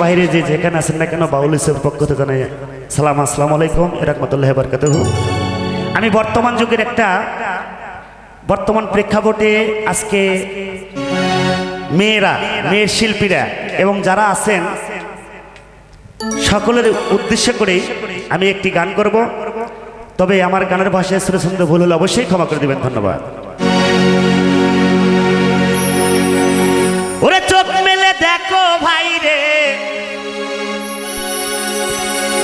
বাইরে যে যেখানে আছেন না কেন, বাউল ইসের পক্ষ থেকে সালাম, আসসালামু আলাইকুম এরকমতুল্লাহ বারকাতুহ। আমি বর্তমান যুগের একটা বর্তমান প্রেক্ষাপটে আজকে মেয়েরা, মেয়ের শিল্পীরা এবং যারা আছেন, সকলের উদ্দেশ্য করে আমি একটি গান করব। তবে আমার গানের ভাষায় সুরে সুন্দর ভুল হলে অবশ্যই ক্ষমা করে দেবেন, ধন্যবাদ।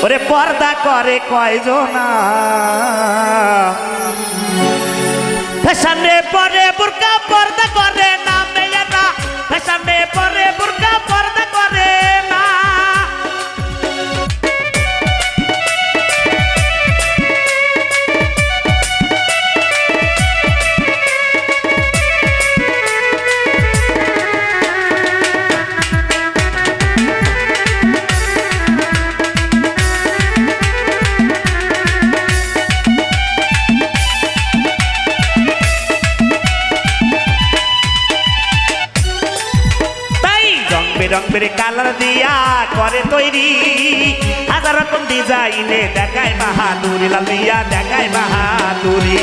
ওরে পর্দা করে কয়জনা? ফ্যাশনে পরে রং বেরং কালার দিয়া করে তৈরি। হাজার রকম ডিজাইনে দেখায় বাহাদুরি লাল দিয়া দেখায় বাহাদুরি।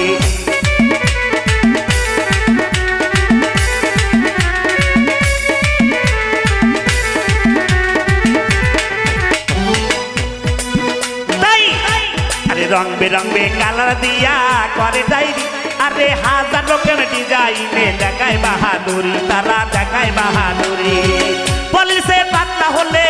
রং বেরঙে কালার দিয়া করে ডাইরি আরে হাজার রকম ডিজাইনে দেখায় বাহাদুরি, তারা দেখায় বাহাদুরি। পলিশে পাত্তা হলে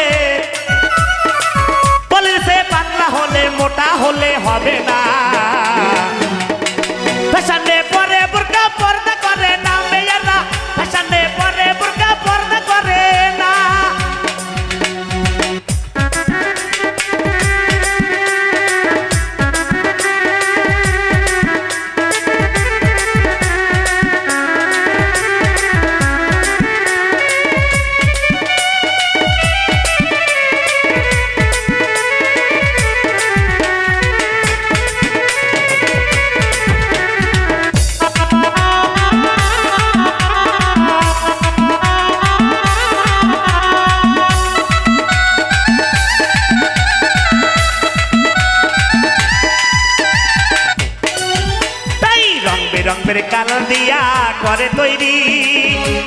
রং বেরং বেরে কালার দিয়া করে তৈরি।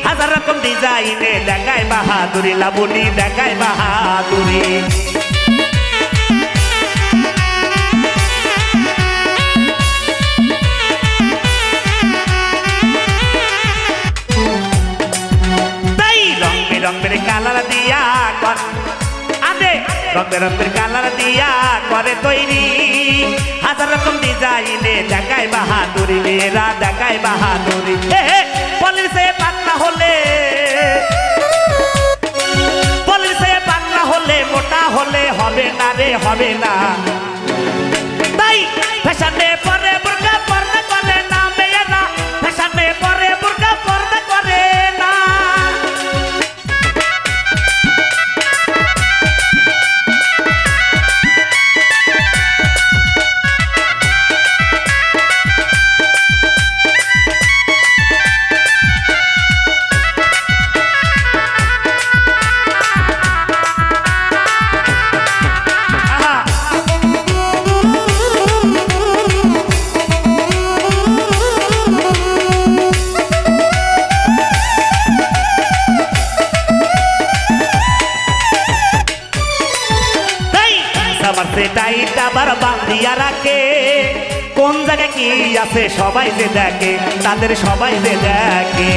হাজার রকম ডিজাইনে দেখায় বাহাদুরি, লাবণী দেখায় বাহাদুরি। তাই রং বেরং কালার দিয়া আদে রং রঙের কালার দিয়া করে তৈরি। হাজার রকম ডিজাইনে দেখায় বাহাদুরি, মেয়েরা দেখায় বাহাদুরি। পলিশে পাতলা হলে পলিশে পাতলা হলে, মোটা হলে হবে না রে, হবে না। আবার বান্ধিয়া রাখে। কোন জায়গায় কি আছে সবাই যে দেখে, তাদের সবাই যে দেখে।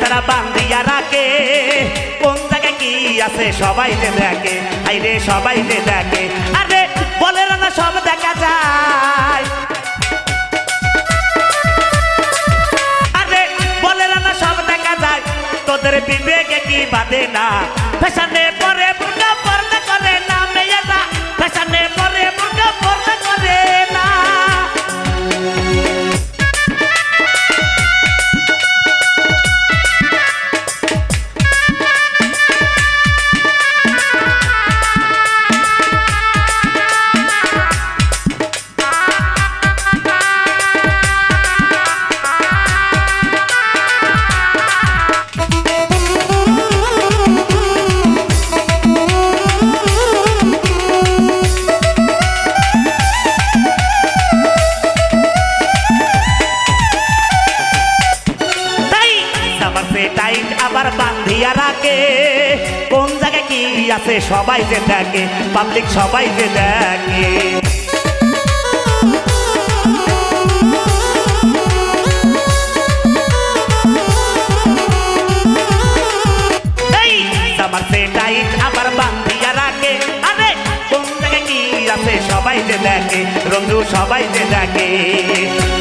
তারা বান্ধিয়া রাখে। কোন জায়গায় কি আছে সবাই দেখে আইরে সবাই যে দেখে। আরে বলে না সব দেখা যায়। আছে টাইট আবার বান্ধিয়া রাখে। কোন জায়গায় কি আছে সবাই যে দেখে পাবলিক সবাই যে দেখে। টাইট আবার বান্ধিয়া রাখে। কি আছে সবাই যে দেখে, রঞ্জু সবাই যে দেখে।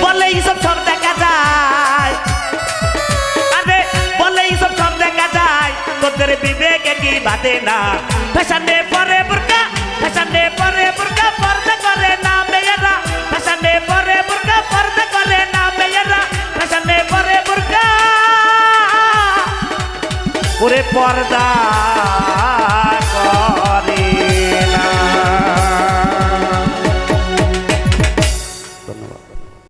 বলে এইসব সব দেখে তোদের বিবেকে কি বাদে না? ফ্যাশনে পরে বুরকা, ফ্যাশনে পরে বুরকা, পর্দা করে না মেয়েরা। ফ্যাশনে পরে বুরকা, পর্দা করে না মেয়েরা। ফ্যাশনে পরে বুরকা, ওরে পর্দা।